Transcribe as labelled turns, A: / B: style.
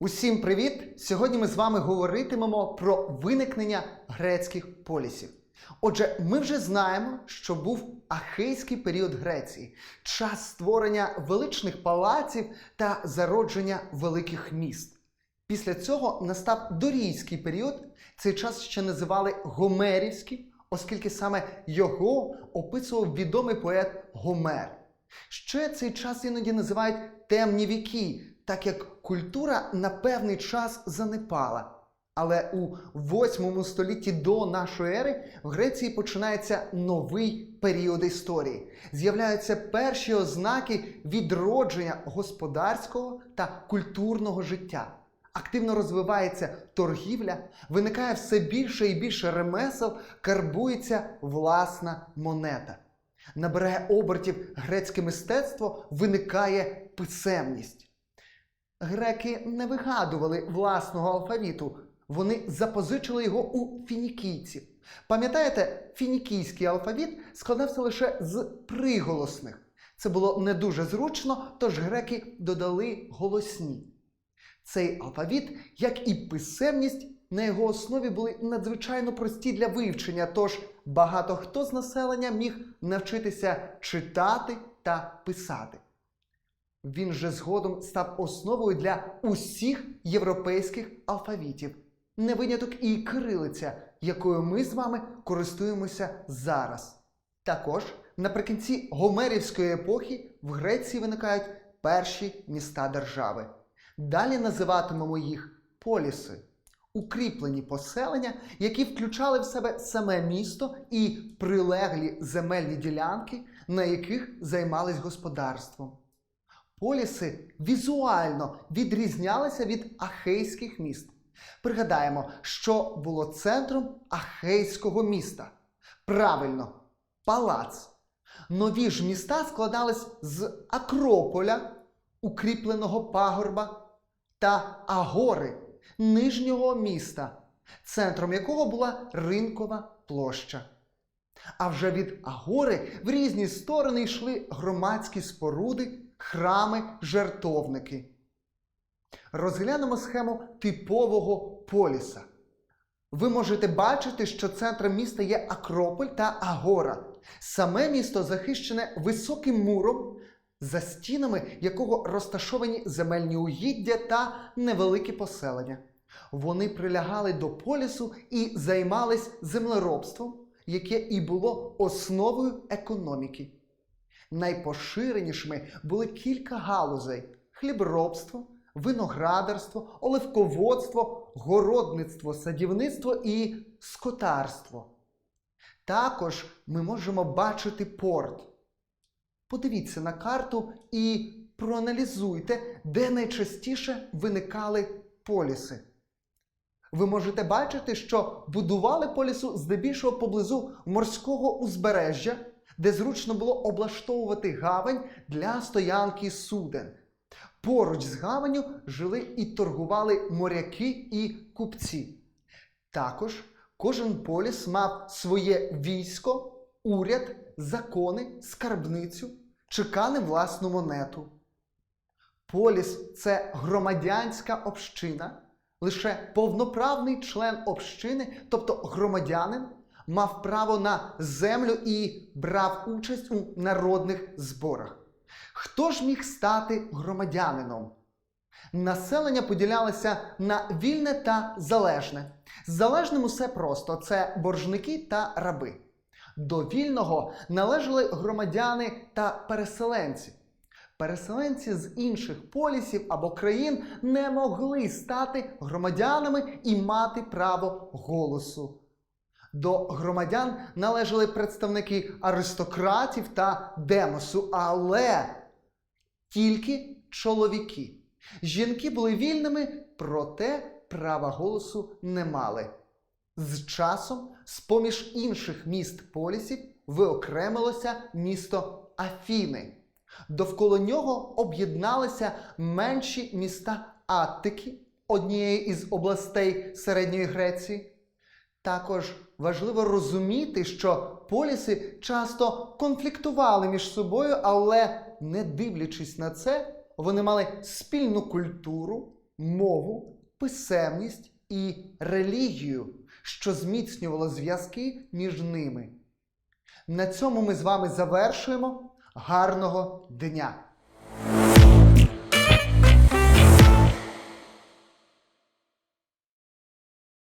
A: Усім привіт! Сьогодні ми з вами говоритимемо про виникнення грецьких полісів. Отже, ми вже знаємо, що був ахейський період Греції, час створення величних палаців та зародження великих міст. Після цього настав дорійський період. Цей час ще називали Гомерівський, оскільки саме його описував відомий поет Гомер. Ще цей час іноді називають темні віки, так як культура на певний час занепала. Але у 8 столітті до нашої ери в Греції починається новий період історії. З'являються перші ознаки відродження господарського та культурного життя. Активно розвивається торгівля, виникає все більше і більше ремесел, карбується власна монета. Набирає обертів грецьке мистецтво, виникає писемність. Греки не вигадували власного алфавіту, вони запозичили його у фінікійців. Пам'ятаєте, фінікійський алфавіт складався лише з приголосних. Це було не дуже зручно, тож греки додали голосні. Цей алфавіт, як і писемність, на його основі були надзвичайно прості для вивчення, тож багато хто з населення міг навчитися читати та писати. Він же згодом став основою для усіх європейських алфавітів. Не виняток і кирилиця, якою ми з вами користуємося зараз. Також наприкінці Гомерівської епохи в Греції виникають перші міста держави. Далі називатимемо їх поліси, укріплені поселення, які включали в себе саме місто і прилеглі земельні ділянки, на яких займались господарством. Поліси візуально відрізнялися від ахейських міст. Пригадаємо, що було центром ахейського міста. Правильно, палац. Нові ж міста складались з Акрополя, укріпленого пагорба, та Агори, нижнього міста, центром якого була ринкова площа. А вже від Агори в різні сторони йшли громадські споруди, храми, жертовники. Розглянемо схему типового поліса. Ви можете бачити, що центром міста є Акрополь та Агора. Саме місто захищене високим муром, за стінами якого розташовані земельні угіддя та невеликі поселення. Вони прилягали до полісу і займались землеробством, яке і було основою економіки. Найпоширенішими були кілька галузей: хліборобство, виноградарство, оливководство, городництво, садівництво і скотарство. Також ми можемо бачити порт. Подивіться на карту і проаналізуйте, де найчастіше виникали поліси. Ви можете бачити, що будували полісу здебільшого поблизу морського узбережжя, де зручно було облаштовувати гавань для стоянки суден. Поруч з гаванню жили і торгували моряки і купці. Також кожен поліс мав своє військо, уряд, закони, скарбницю, чекали власну монету. Поліс це громадянська община. Лише повноправний член общини, тобто громадянин, мав право на землю і брав участь у народних зборах. Хто ж міг стати громадянином? Населення поділялося на вільне та залежне. Залежним усе просто це боржники та раби. До вільного належали громадяни та переселенці. Переселенці з інших полісів або країн не могли стати громадянами і мати право голосу. До громадян належали представники аристократів та демосу, але тільки чоловіки. Жінки були вільними, проте права голосу не мали. З часом, з поміж інших міст полісів, виокремилося місто Афіни. Довкола нього об'єдналися менші міста Аттики, однієї із областей Середньої Греції. Також важливо розуміти, що поліси часто конфліктували між собою, але, не дивлячись на це, вони мали спільну культуру, мову, писемність і релігію, що зміцнювало зв'язки між ними. На цьому ми з вами завершуємо. Гарного дня!